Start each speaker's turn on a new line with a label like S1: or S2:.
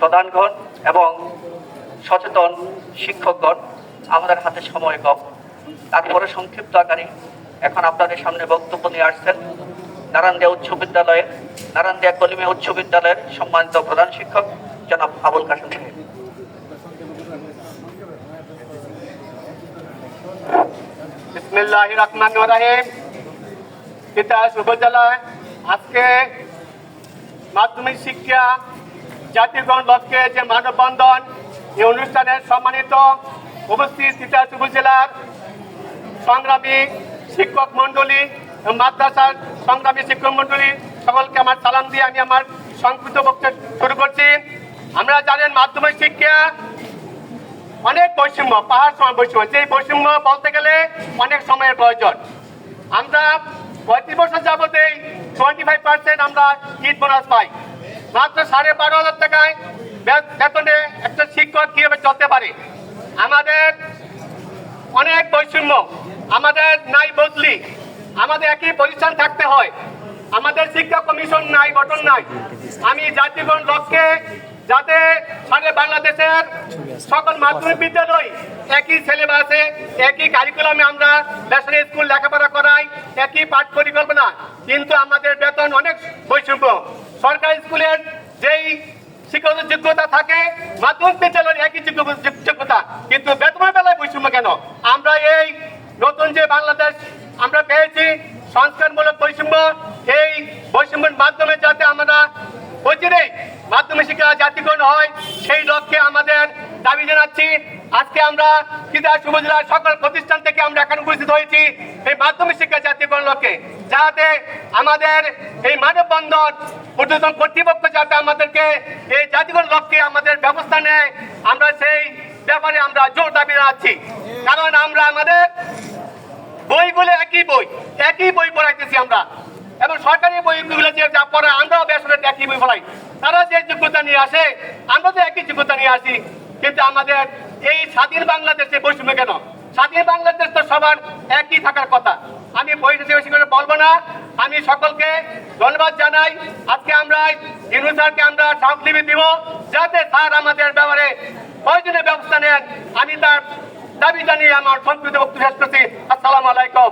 S1: প্রধানগণ এবং সচেতন শিক্ষকগণ, আমাদের হাতে সময় কম। তারপরে সংক্ষিপ্ত আকারে এখন আপনাদের সামনে বক্তব্য নিয়ে আসছেন নারায়ণদিয়া উচ্চ বিদ্যালয়ের, নারায়ণদিয়া কলিমে উচ্চ বিদ্যালয়ের সম্মানিত প্রধান শিক্ষক জনাব আবুল কাসেম সাহেব।
S2: আজকে মাধ্যমিক শিক্ষা জাতিগণ লক্ষ্যে যে মানববন্ধন এই অনুষ্ঠানে সম্মানিত উপস্থিত তিতাস উপজেলার সংগ্রামী শিক্ষক মণ্ডলী মাদ্রাসার সংগ্রামী শিক্ষক মণ্ডলী, সকলকে আমার সালাম দিয়ে আমি আমার সংক্ষিপ্ত বক্তব্য শুরু করছি। আমরা জানেন মাধ্যমিক শিক্ষা অনেক বৈষম্য, পাহাড় সময় বৈষম্য সেই বৈষম্য বলতে গেলে অনেক সময়ের প্রয়োজন। আমরা পঁয়ত্রিশ বছর যাবতেই টোয়েন্টি ফাইভ পার্সেন্ট আমরা ঈদ বোনাস পাই। মাত্র সাড়ে বারো হাজার টাকায় বেতনে একটা শিক্ষক কীভাবে চলতে পারে? আমাদের অনেক বৈষম্য, আমাদের নাই বদলি, আমাদের একই প্রতিষ্ঠান থাকতে হয়। আমাদের শিক্ষা কমিশন নাই, গঠন নাই। আমি জাতিগণ লক্ষ্যে যাতে বাংলাদেশের সকল মাধ্যমিক বিদ্যালয় একই সিলেবাসে একই কারিকুলামে আমরা ন্যাশনাল স্কুল লেখাপড়া করাই, একই পাঠ পরিকল্পনা কিন্তু আমাদের বেতন অনেক বৈষম্য। সরকারি স্কুলের যেই শিক্ষকের যোগ্যতা থাকে, মাধ্যমিক বিদ্যালয়ের একই যোগ্য- যোগ্য- যোগ্যতা। কিন্তু বেতনের বেলায় বৈষম্য কেন? আমরা এই নতুন যে বাংলাদেশ আমরা পেয়েছি, সংস্কারমূলক বৈষম্য, এই বৈষম্যের মাধ্যমে যাতে আমরা অচিরে মাধ্যমিক শিক্ষা জাতিগণ হয়, সেই লক্ষ্যে আমাদের দাবি জানাচ্ছি। আজকে আমরা কিদাস উপজেলার সকল প্রতিষ্ঠান থেকে আমরা এখানে উপস্থিত হয়েছি এই মাধ্যমিক শিক্ষা জাতিগণ লক্ষ্যে, যাতে আমাদের এই মানববন্ধন ঊর্ধ্বতন কর্তৃপক্ষ যাতে আমাদেরকে এই জাতিগণ লক্ষ্যে আমাদের ব্যবস্থা নেয়, আমরা সেই ব্যাপারে আমরা জোর দাবি জানাচ্ছি। কারণ আমরা আমাদের বইগুলো একই বই একই বই পড়াইতেছি আমরা। এবং সরকারি বইগুলো যে যা পড়া, আমরাও বেসরকারি একই বই পড়াই। তারা যে যোগ্যতা নিয়ে আসে, আমরা তো একই যোগ্যতা নিয়ে আসি। কিন্তু আমাদের এই স্বাধীন বাংলাদেশে বৈষম্য কেন? স্বাধীন বাংলাদেশ তো সবার একই থাকার কথা। আমি বই বেশি করে বলব না। আমি সকলকে ধন্যবাদ জানাই। আজকে আমরা ইনু স্যারকে আমরা স্মারকলিপি দিব, যাতে স্যার আমাদের ব্যাপারে প্রয়োজনীয় ব্যবস্থা নেন। আমি তার দাবি জানিয়ে আমার সংক্ষিপ্ত বক্তব্য শেষ করছি। আসসালামু আলাইকুম।